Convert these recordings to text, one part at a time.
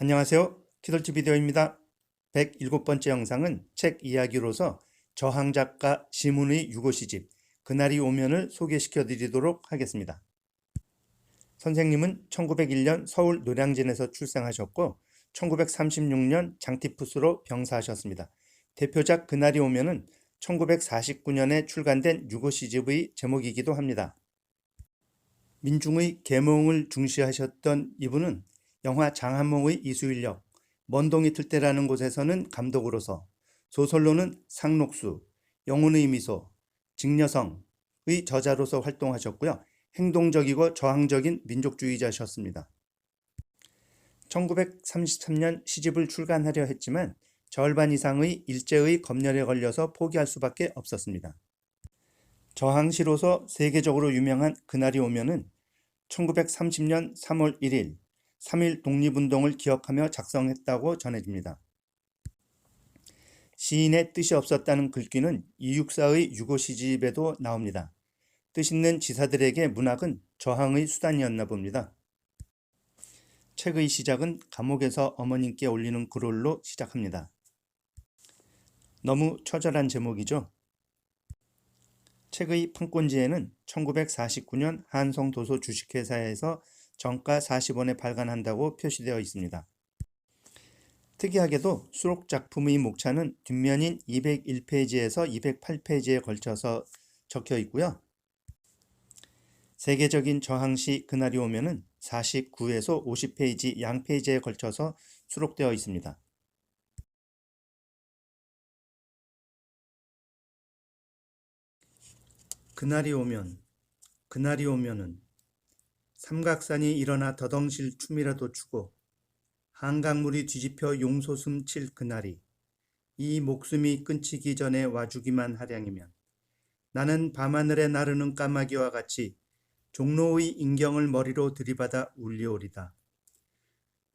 안녕하세요. 키덜치 비디오입니다. 107번째 영상은 책 이야기로서 저항 작가 시문의 유고 시집 그날이 오면을 소개시켜 드리도록 하겠습니다. 선생님은 1901년 서울 노량진에서 출생하셨고 1936년 장티푸스로 병사하셨습니다. 대표작 그날이 오면은 1949년에 출간된 유고 시집의 제목이기도 합니다. 민중의 계몽을 중시하셨던 이분은 영화 장한몽의 이수인력, 먼동이 틀 때라는 곳에서는 감독으로서, 소설로는 상록수, 영혼의 미소, 직녀성의 저자로서 활동하셨고요. 행동적이고 저항적인 민족주의자셨습니다. 1933년 시집을 출간하려 했지만 절반 이상의 일제의 검열에 걸려서 포기할 수밖에 없었습니다. 저항시로서 세계적으로 유명한 그날이 오면은 1930년 3월 1일 3일 독립운동을 기억하며 작성했다고 전해집니다. 시인의 뜻이 없었다는 글귀는 이육사의 유고 시집에도 나옵니다. 뜻 있는 지사들에게 문학은 저항의 수단이었나 봅니다. 책의 시작은 감옥에서 어머님께 올리는 글홀로 시작합니다. 너무 처절한 제목이죠. 책의 판권지에는 1949년 한성도서 주식회사에서 정가 40원에 발간한다고 표시되어 있습니다. 특이하게도 수록 작품의 목차는 뒷면인 201페이지에서 208페이지에 걸쳐서 적혀 있고요. 세계적인 저항시 그날이 오면은 49에서 50페이지 양 페이지에 걸쳐서 수록되어 있습니다. 그날이 오면, 그날이 오면은 삼각산이 일어나 더덩실 춤이라도 추고 한강물이 뒤집혀 용소숨 칠 그날이 이 목숨이 끊치기 전에 와주기만 하량이면 나는 밤하늘에 나르는 까마귀와 같이 종로의 인경을 머리로 들이받아 울리오리다.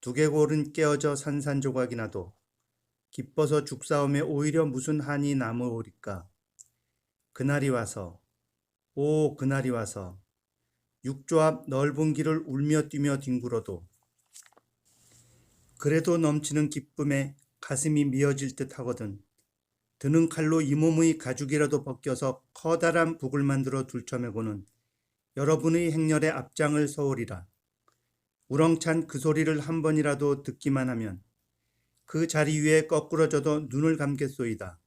두개골은 깨어져 산산조각이 나도 기뻐서 죽사움에 오히려 무슨 한이 남으오리까. 그날이 와서 오 그날이 와서 육조 앞 넓은 길을 울며 뛰며 뒹굴어도 그래도 넘치는 기쁨에 가슴이 미어질 듯 하거든. 드는 칼로 이 몸의 가죽이라도 벗겨서 커다란 북을 만들어 둘쳐매고는 여러분의 행렬의 앞장을 서오리라. 우렁찬 그 소리를 한 번이라도 듣기만 하면 그 자리 위에 거꾸러져도 눈을 감겠소이다.